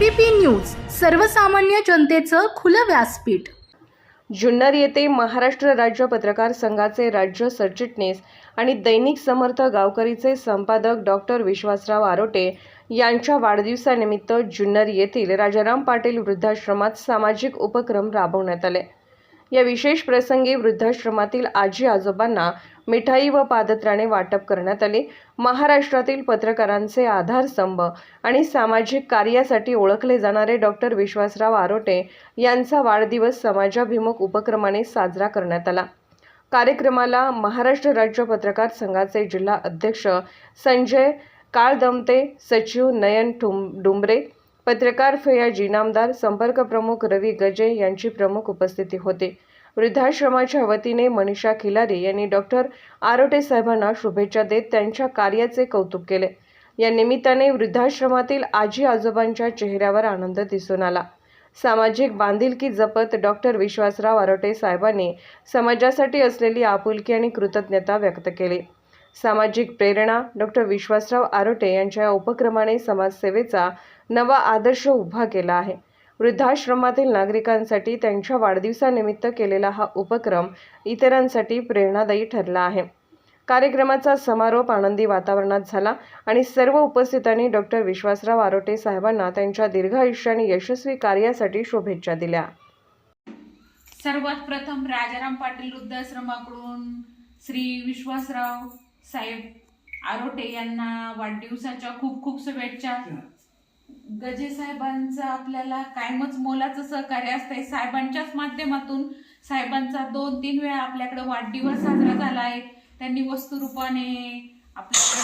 ABP news सर्वसामान्य जनतेचं खुलं व्यासपीठ. जुन्नर येथे महाराष्ट्र राज्य पत्रकार संघाचे राज्य सरचिटणीस आणि दैनिक समर्थ गावकरीचे संपादक डॉक्टर विश्वासराव आरोटे यांच्या वाढदिवसानिमित्त जुन्नर येथील राजाराम पाटील वृद्धाश्रमात सामाजिक उपक्रम राबवण्यात आले. या विशेष प्रसंगी वृद्धाश्रमातील आजी आजोबांना मिठाई व पादत्राणे वाटप करण्यात आले. महाराष्ट्रातील पत्रकारांचे आधारस्तंभ आणि सामाजिक कार्यासाठी ओळखले जाणारे डॉक्टर विश्वासराव आरोटे यांचा वाढदिवस समाजाभिमुख उपक्रमाने साजरा करण्यात आला. कार्यक्रमाला महाराष्ट्र राज्य पत्रकार संघाचे जिल्हा अध्यक्ष संजय काळदमते सचिव नयन ठुम डुंबरे पत्रकार फयाजी नामदार संपर्क प्रमुख रवी गजे यांची प्रमुख उपस्थिती होती. वृद्धाश्रमाच्या वतीने मनीषा खिलारी यांनी डॉक्टर आरोटे साहेबांना शुभेच्छा देत त्यांच्या कार्याचे कौतुक केले. या निमित्ताने वृद्धाश्रमातील आजी आजोबांच्या चेहऱ्यावर आनंद दिसून आला. सामाजिक बांधिलकी जपत डॉक्टर विश्वासराव आरोटे साहेबांनी समाजासाठी असलेली आपुलकी आणि कृतज्ञता व्यक्त केली. सामाजिक प्रेरणा डॉक्टर विश्वासराव आरोटे यांच्या या उपक्रमाने समाजसेवेचा नवा आदर्श उभा केला आहे. वृद्धाश्रमातील नागरिकांसाठी त्यांच्या वाढदिवसानिमित्त केलेला हा उपक्रम इतरांसाठी प्रेरणादायी ठरला आहे. कार्यक्रमाचा समारोप आनंदी वातावरणात झाला आणि सर्व उपस्थितांनी डॉक्टर विश्वासराव आरोटे साहेबांना त्यांच्या दीर्घ आणि यशस्वी कार्यासाठी शुभेच्छा दिल्या. सर्वात प्रथम राजाराम पाटील वृद्धाश्रमाकडून श्री विश्वासराव साहेब आरोटे यांना वाढदिवसाच्या खूप खूप शुभेच्छा. गजे साहेबांचं आपल्याला कायमच मोलाचं सहकार्य असतंय. साहेबांच्याच माध्यमातून साहेबांचा दोन तीन वेळा आपल्याकडे वाढदिवस साजरा झाला आहे. त्यांनी वस्तुरूपाने आपल्याकडे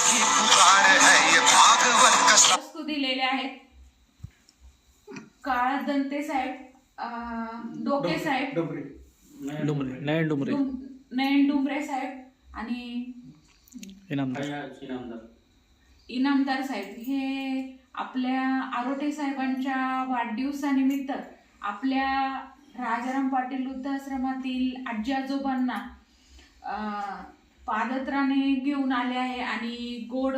वस्तू दिलेल्या आहेत. काळा दंते साहेब अं, डोके साहेब. डुमरे नयन डुमरे डुम- नयन डुमरे साहेब आणि इनामदार इनामदार साहेब हे आपल्या आरोटे साहेबांच्या वाढदिवसानिमित्त आपल्या राजाराम पाटील वृद्धाश्रमातील आजी आजोबांना अं, पादत्राणे घेऊन आले आहे आणि गोड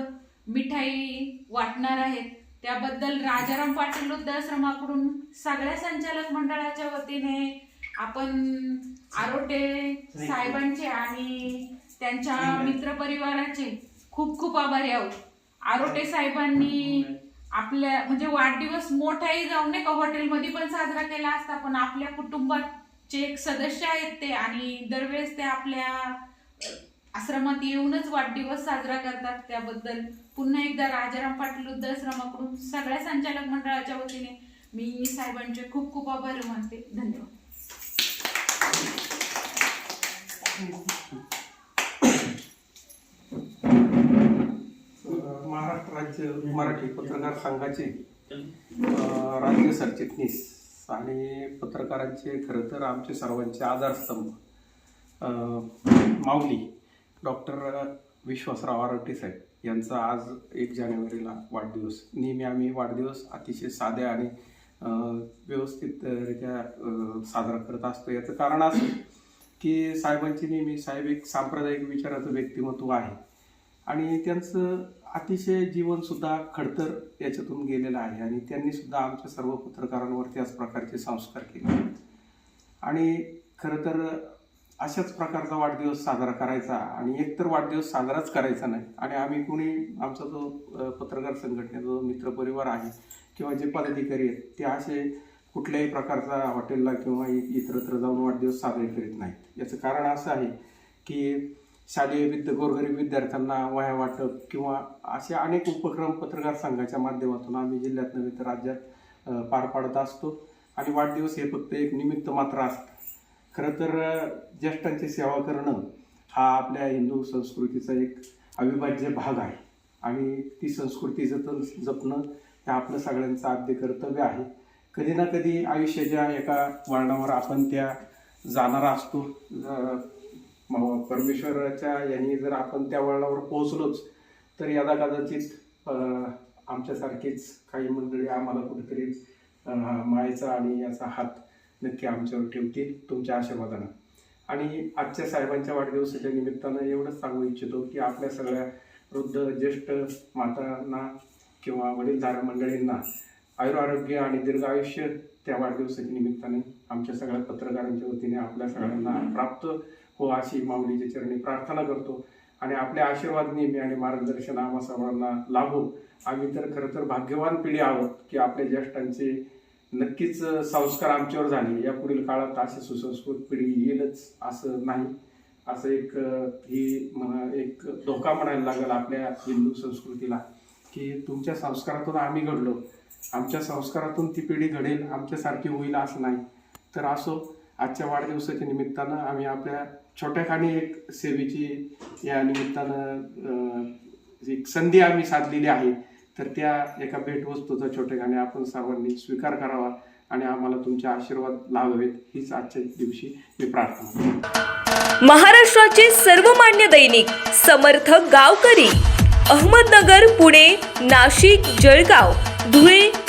मिठाई वाटणार आहेत त्याबद्दल राजाराम पाटील वृद्धाश्रमाकडून सगळ्या संचालक मंडळाच्या वतीने आपण आरोटे साहेबांचे आणि त्यांच्या मित्रपरिवाराचे खूप खूप आभारी आहोत. आरोटे साहेबांनी आपल्या म्हणजे वाढदिवस मोठाही जाऊन नाही का? हॉटेलमध्ये पण साजरा केला असता पण आपल्या कुटुंबाचे एक सदस्य आहेत ते आणि दरवेळेस ते आपल्या आश्रमात येऊनच वाढदिवस साजरा करतात. त्याबद्दल पुन्हा एकदा राजाराम पाटील वृद्धाश्रमाकडून सगळ्या संचालक मंडळाच्या वतीने मी साहेबांचे खूप खूप आभार मानते. धन्यवाद. राज्य मराठी पत्रकार संघाचे राज्य सरचिटणीस आणि पत्रकारांचे खरं तर आमचे सर्वांचे आधारस्तंभ. माऊली डॉक्टर विश्वासराव आरोटे साहेब यांचा आज एक जानेवारीला वाढदिवस. नेहमी आम्ही वाढदिवस अतिशय साध्या आणि व्यवस्थितरित्या साजरा करत असतो. याचं कारण असं की साहेबांची नेहमी साहेब एक सांप्रदायिक विचाराचं व्यक्तिमत्व आहे. आणि त्यांचं अतिशय जीवनसुद्धा खडतर याच्यातून गेलेलं आहे आणि त्यांनी सुद्धा आमच्या सर्व पत्रकारांवर त्याच प्रकारचे संस्कार केले. आणि खरं तर अशाच प्रकारचा वाढदिवस साजरा करायचा आणि एकतर वाढदिवस साजराच करायचा नाही आणि आम्ही कुणी आमचा जो पत्रकार संघटनेचा जो मित्रपरिवार आहे किंवा जे पदाधिकारी आहेत ते असे कुठल्याही प्रकारचा हॉटेलला किंवा इतरत्र जाऊन वाढदिवस साजरे करीत नाहीत. याचं कारण असं आहे की शालेय विद्य गोरगरीब विद्यार्थ्यांना वह्या वाटप किंवा असे अनेक उपक्रम पत्रकार संघाच्या माध्यमातून आम्ही जिल्ह्यात नव्हे तर राज्यात पार पाडत असतो. आणि वाढदिवस हे फक्त एक निमित्त मात्र असतं. खरं तर ज्येष्ठांची सेवा करणं हा आपल्या हिंदू संस्कृतीचा एक अविभाज्य भाग आहे. आणि ती संस्कृती जतन जपणं हे आपलं सगळ्यांचं आद्य कर्तव्य आहे. कधी ना कधी आयुष्याच्या एका वळणावर आपण त्या जाणारा असतो. अ, परमेश्वराच्या यांनी जर आपण त्या वळणावर पोहोचलोच तर यदा कदाचित आमच्यासारखीच काही मंडळी आम्हाला कुठेतरी मायेचा आणि याचा हात नक्की आमच्यावर ठेवतील तुमच्या आशीर्वादानं. आणि आजच्या साहेबांच्या वाढदिवसाच्या निमित्तानं एवढंच सांगू इच्छितो की आपल्या सगळ्या वृद्ध ज्येष्ठ मातांना किंवा वडीलधारा मंडळींना आयुरारोग्य आणि दीर्घ आयुष्य त्या वाढदिवसाच्या निमित्ताने आमच्या सगळ्या पत्रकारांच्या वतीने आपल्या सगळ्यांना प्राप्त हो अशी माऊलीच्या चरणी प्रार्थना करतो. आणि आपले आशीर्वाद नेहमी आणि मार्गदर्शन आम्हा सर्वांना लाभो. आम्ही तर खरं तर भाग्यवान पिढी आहोत की आपल्या ज्येष्ठांचे नक्कीच संस्कार आमच्यावर झाले. या पुढील काळात अशी सुसंस्कृत पिढी येईलच असं नाही. असं एक ही म्हणा एक धोका म्हणायला लागेल आपल्या हिंदू संस्कृतीला की तुमच्या संस्कारातून आम्ही घडलो. आमच्या संस्कारातून ती पिढी घडेल आमच्यासारखी होईल असं नाही. तर असो आजच्या वाढदिवसाच्या निमित्तानं आम्ही आपल्या छोट्याखानी एक सेवेची या निमित्तानं एक संधी आम्ही साधलेली आहे. तर त्या एका भेटवस्तूचा छोट्याखानी आपण सर्वांनी स्वीकार करावा आणि आम्हाला तुमचे आशीर्वाद लावावेत हीच आजच्या दिवशी मी प्रार्थना महाराष्ट्राचे सर्वमान्य दैनिक समर्थ गावकरी अहमदनगर पुणे नाशिक जळगाव धुळे